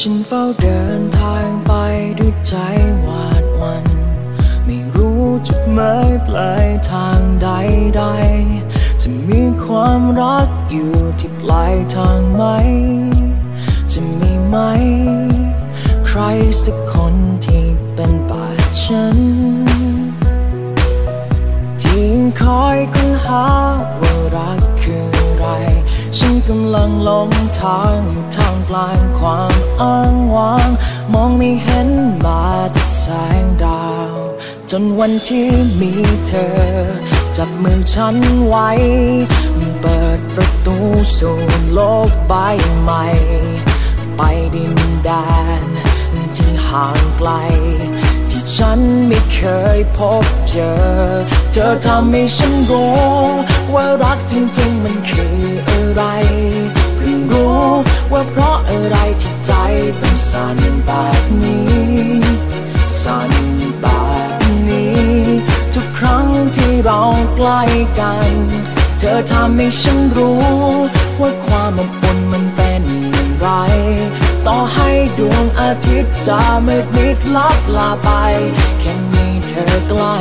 ฉันเฝ้าเดินทางไปด้วยใจหวาดวัน ไม่รู้จุดหมายปลายทางใดๆ จะมีความรักอยู่ที่ปลายทางไหม จะมีไหม ใครสักคนที่เป็นบาดฉันที่คอยค้นหาว่ารักคือ ไรฉันกำลังหลงทางอยู่ทามกลางความอ้างว้าง มองไม่เห็นมาแต่แสงดาว จนวันที่มีเธอ จับมือฉันไว้เปิดประตูสู่โลกใบใหม่ ไปดินแดนที่ห่างไกลที่ฉันไม่เคยพบเจอ เธอทำให้ฉันรู้ ว่ารักจริงๆมันคืออะไร เพิ่งรู้ว่าเพราะอะไรที่ใจต้องสั่นแบบนี้ สั่นแบบนี้ ทุกครั้งที่เราใกล้กัน เธอทำให้ฉันรู้ ว่าความอบอุ่นมันเป็นอย่างไร ต่อให้ดวงอาทิตย์จะมืดมิดลับลาไป แค่มีเธอใกล้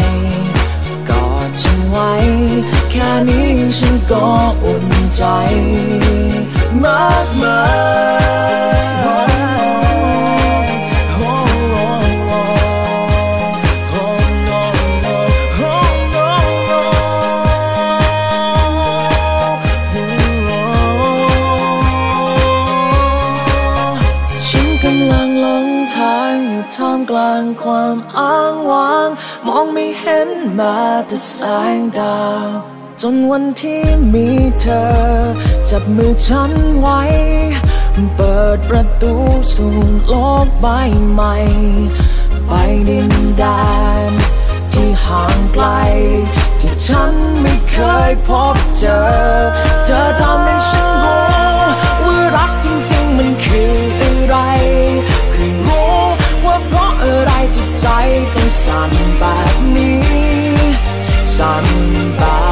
ก็อุ่นใจ มากมายฉันกำลังหลงทางอยู่ท่ามกลางความอ้างว้าง มองไม่เห็นมาแต่แสงดาว จนวันที่มีเธอ จับมือฉันไว้ เปิดประตูสู่โลกใบใหม่ ไปดินแดนที่ห่างไกล ที่ฉันไม่เคยพบเจอ เธอทำให้ฉันรู้ว่ารักจริงๆมันคืออะไรเพิ่งรู้ว่าเพราะอะไรที่ใจต้องสั่นแบบนี้ สั่นแบบ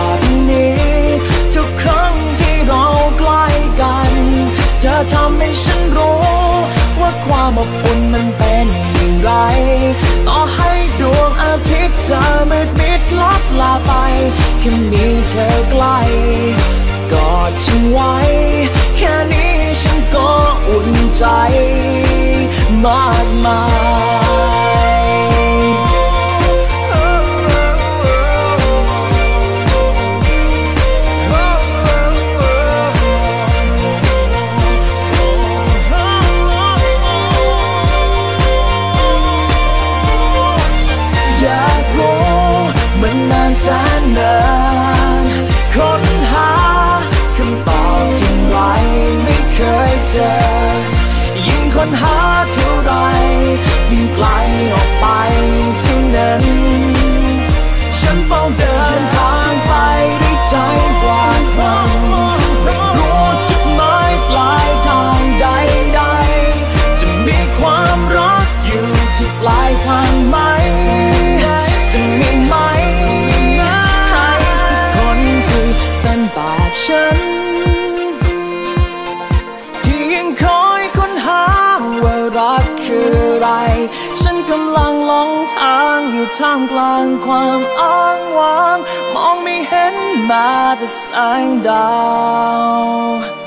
ต่อให้ดวงอาทิตย์จะมืดมิดลับลาไปแค่มีเธอใกล้กอดฉันไว้ แค่นี้ฉันก็อุ่นใจ มากมาย รู้มันนานแสนนานค้นหาคำตอบย่งไรไม่เคยเจอ ยิ่งค้นหาเท่าไรยิ่งไกลออกไปเท่านั้น ฉันกำลังหลงทางอยู่ท่ามกลางความอ้างว้าง มองไม่เห็นแม้แต่แสงดาว